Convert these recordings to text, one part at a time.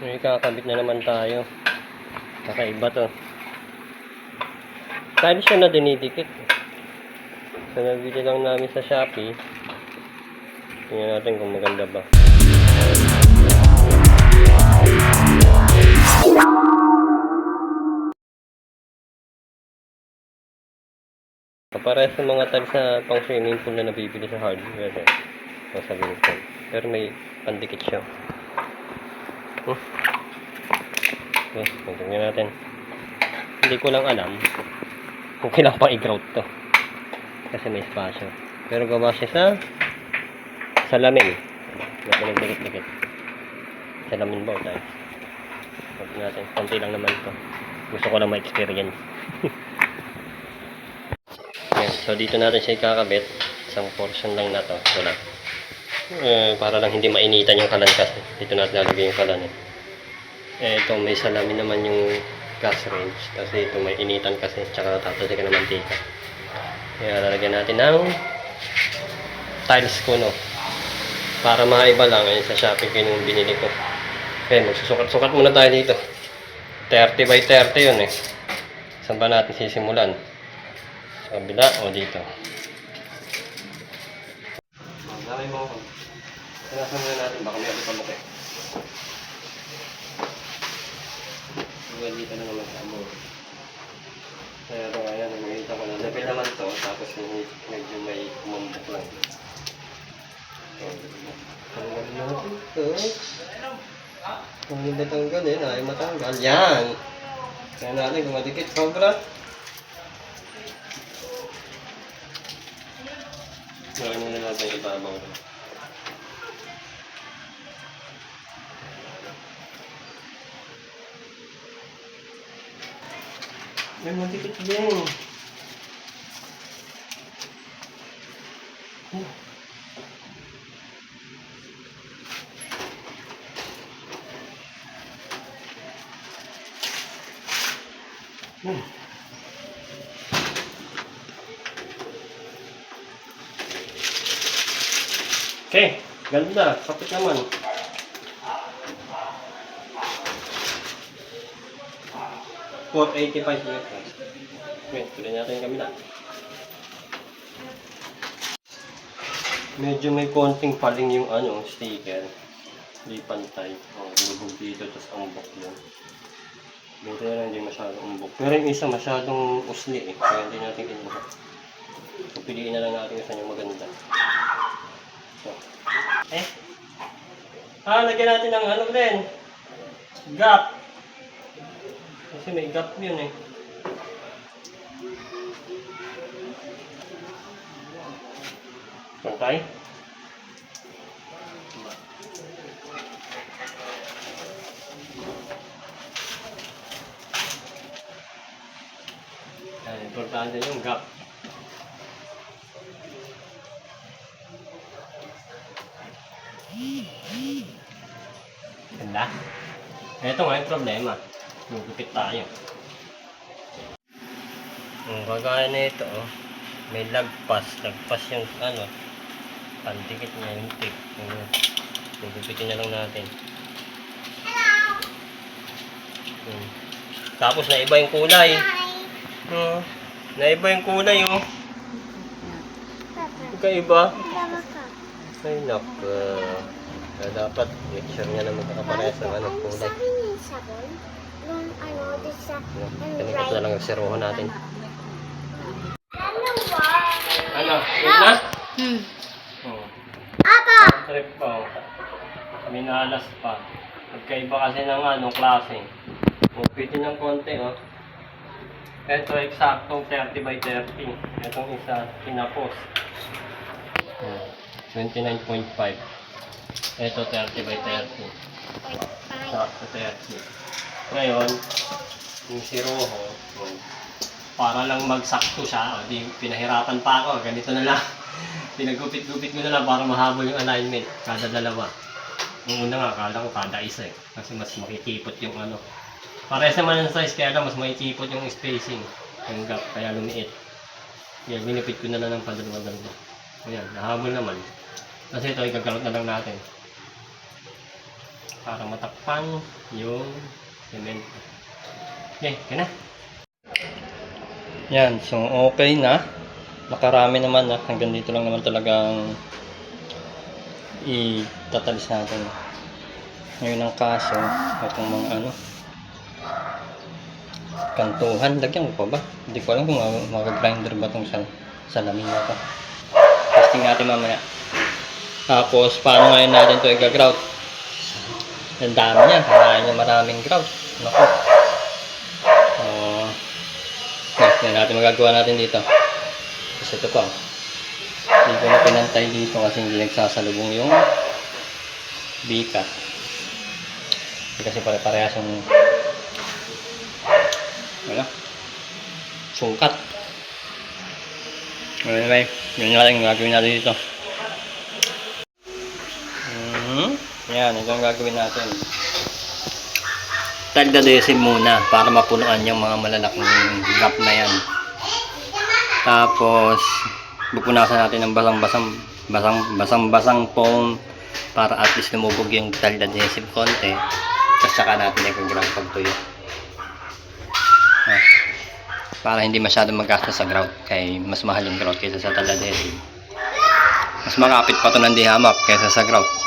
May kakabit na naman tayo. Kakaiba to. Tiles siya na dinidikit. So, nabili lang namin sa Shopee. Tingnan natin kung maganda ba. Kapara sa mga tiles na pang swimming pool na nabibili sa hardware. Eh. Wilson. Pero may pandikit siya. Hmm. Okay, tingnan natin. Hindi ko lang alam kung kailangan pa i-grout to. Kasi may spasyo. Pero gawa siya sa salamin. Na pinagdikit-dikit. Salamin ba tayo? Huwag natin. Konti lang naman to. Gusto ko lang ma-experience. Yan. So, dito natin siya ikakabit. Isang portion lang na to. Wala. Eh, para lang hindi mainitan yung kalan kasi. Dito natin lalagay yung kalan eh. Eh, ito may salamin naman yung gas range. Kasi ito may initan kasi. Tsaka tatasikan ng mantika. Kaya lalagyan natin ng tiles ko no. Para maiba lang ayun sa Shopee ko yung binili ko. Okay, magsusukat-sukat muna tayo dito. 30 by 30 yun eh. Saan ba natin sisimulan? Sa kabila o dito? Magdamay mo. Tinasan muna natin, baka may alipalok eh. Well, dito na naman sa mo. Kaya ito ayan, nakikita ko na. Level naman to, tapos medyo may kumambok lang. So, tanggalin natin ito. Kung hindi tanggalin, ay matanggal. Yan! Kaya natin kung madikit, sobra. Gawin muna natin ibabaw. May madikit din. Oh. Hmm. Okay, ganda. Kapit naman. Four eighty-five meters. Okay, tuloy natin yung kabila. Medyo may konting paling yung ano, sticker. Hindi pantay. Oh, lubog dito, tapos umbok yun. Buti na lang hindi masyadong umbok. Pero yung isa masyadong usli eh. Kaya hindi natin kinuha. So, piliin na lang natin saan yung maganda. So. Eh? Ah, lagyan natin ng ano din. Gap. Kasi may gap yun eh. Pantay? Ay, importante yung gap. Ganda. Ito nga yung problema. Gugupit tayo. Ang kagaya na ito, oh, may lagpas. Lagpas yung ano, pandikit niya yung tip. Ano, gugupitin na lang natin. Hmm. Tapos naiba yung kulay. Oh, naiba yung kulay, oh. Kaiba. Ay, naka. Kaya dapat make sure nga na magkakaparehas ng ano, kulay. Yung ano, doon sa Tinikot na lang yung serohan natin. Ano ba? Ano? Wait na? Hmm. Oh. Apa! Trip pa, oh. Minalas pa. Magkaiba kasi ng ano, klase. Magpitin ng konti, oh. Ito, eksaktong 30 by 30. Itong isa, kinapos. Oh. 29.5. Ito, 30 by 30. Sakto 30. Ngayon, yung si Rojo, para lang magsakto siya, oh, di pinahirapan pa ako, ganito na lang. Pinagupit-gupit ko na lang para mahabol yung alignment, kada dalawa. Yung una nga, akala ko kada isa eh, kasi mas makikipot yung ano. Parehas naman ang size, kaya lang mas makikipot yung spacing, yung gap, kaya lumiit. Kaya binipit ko na lang ng padalawa-dalawa. Ayan, nahabol naman. Kasi ito, igagalot na lang natin. para matakpan yung cement. Okay, yun na. Yan, so okay na. Nakarami naman na. Hanggang dito lang naman talagang itatalis natin. Ngayon ang kaso, itong mga ano, kantuhan, lagyan ko pa ba? Hindi ko alam kung mag- mag-grinder ba itong sal salamin na to. Testing natin mamaya. Tapos, paano ngayon natin ito i-grout? Ang dami niya, kailangan niya maraming grout. Naku. Uh, next na natin magagawa natin dito. Kasi ito pa. Hindi ko na pinantay dito kasi hindi nagsasalubong yung bikat. Kasi pare-parehas yung ano? Sukat. Anyway, yun na lang gagawin natin dito. Mhm. Yan, ito ang gagawin natin. Tagdadesin muna para mapunuan yung mga malalaking gap na yan. Tapos, pupunasan natin ng basang-basang basang basang basang foam para at least lumubog yung tagdadesin konti. Tapos saka natin i-ground pag tuyo. Ah. Para hindi masyadong magastos sa grout kay mas mahal yung grout kaysa sa tagdadesin. Mas makapit pa to ng dihamak kaysa sa grout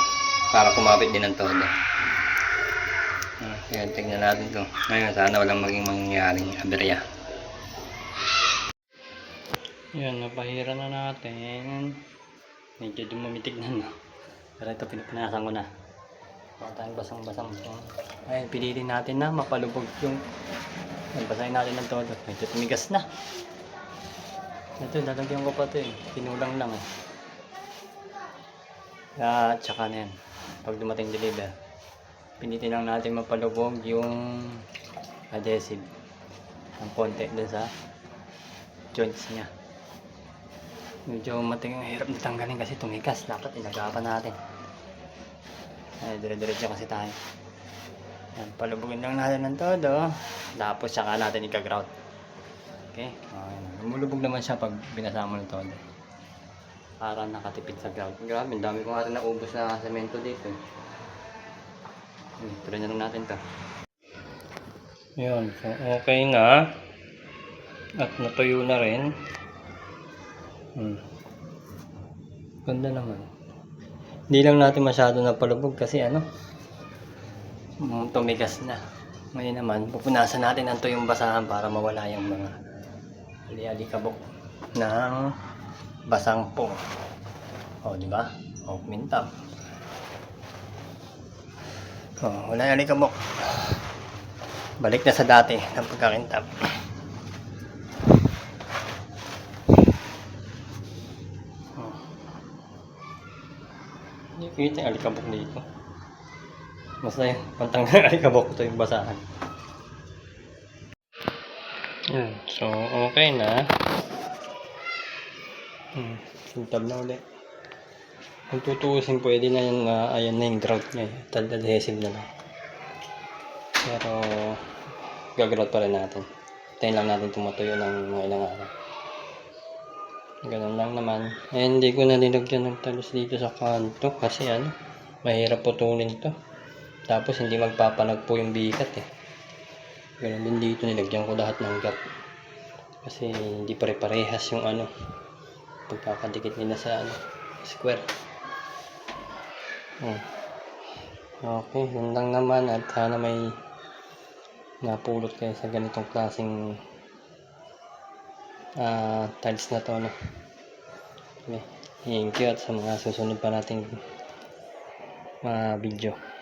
para kumapit din ng todo. Ah, Yan, tingnan natin to. Ngayon, sana walang maging mangyaring aberya. Yan, napahira na natin. Medyo dumamitig na, no? Pero ito, pinapinasan ko na. Baka tayong basang-basang. Ayun, pinili natin na mapalubog yung... Basahin natin ng todo. Medyo tumigas na. Ito, lalagyan ko pa ito eh. Pinulang lang eh. At tsaka na yan. Pag dumating deliver. Pinitin lang natin mapalubog yung adhesive. Ang konti dun sa joints niya. Medyo mating hirap na tanggalin kasi tumigas. Dapat inagapan natin. Ay, dire-diretso kasi tayo. Yan, palubugin lang natin ng todo. Tapos saka natin ika-grout. Okay? Okay. Lumulubog naman siya pag binasa mo ng todo para nakatipid sa ground. Grabe, ang dami ko nga rin naubos na semento dito. Hmm, tuloy na lang natin to. Yun, so okay na. At natuyo na rin. Hmm. Ganda naman. Hindi lang natin masyado napalubog kasi ano, mm, tumigas na. Ngayon naman, pupunasan natin ang tuyong basahan para mawala yung mga ali-alikabok ng basang po. O, di ba? O, mintab. O, wala na alikabok. Balik na sa dati ng pagkakintab. Hindi kita yung alikabok dito. Basta yun, pantanggal ng alikabok ito yung basahan. Yan. So, okay na. Hmm, sintab na ulit. Kung tutuusin, pwede na yung, ah, ayan na yung grout niya. eh. Tad adhesive na lang. Pero, gagrout pa rin natin. Tayo lang natin tumatuyo ng mga ilang araw. Ganun lang naman. Eh, hindi ko na nilagyan ng talos dito sa kanto kasi ano, mahirap putulin to. Tapos, hindi magpapanagpo yung bikat eh. Ganun din dito, nilagyan ko lahat ng gap. Kasi, hindi pare-parehas yung ano, pagkakadikit nila sa ano, square. Hmm. Okay, yun lang naman at sana may napulot kayo sa ganitong klaseng ah tiles na to no. Okay. Thank you at sa mga susunod pa nating mga video.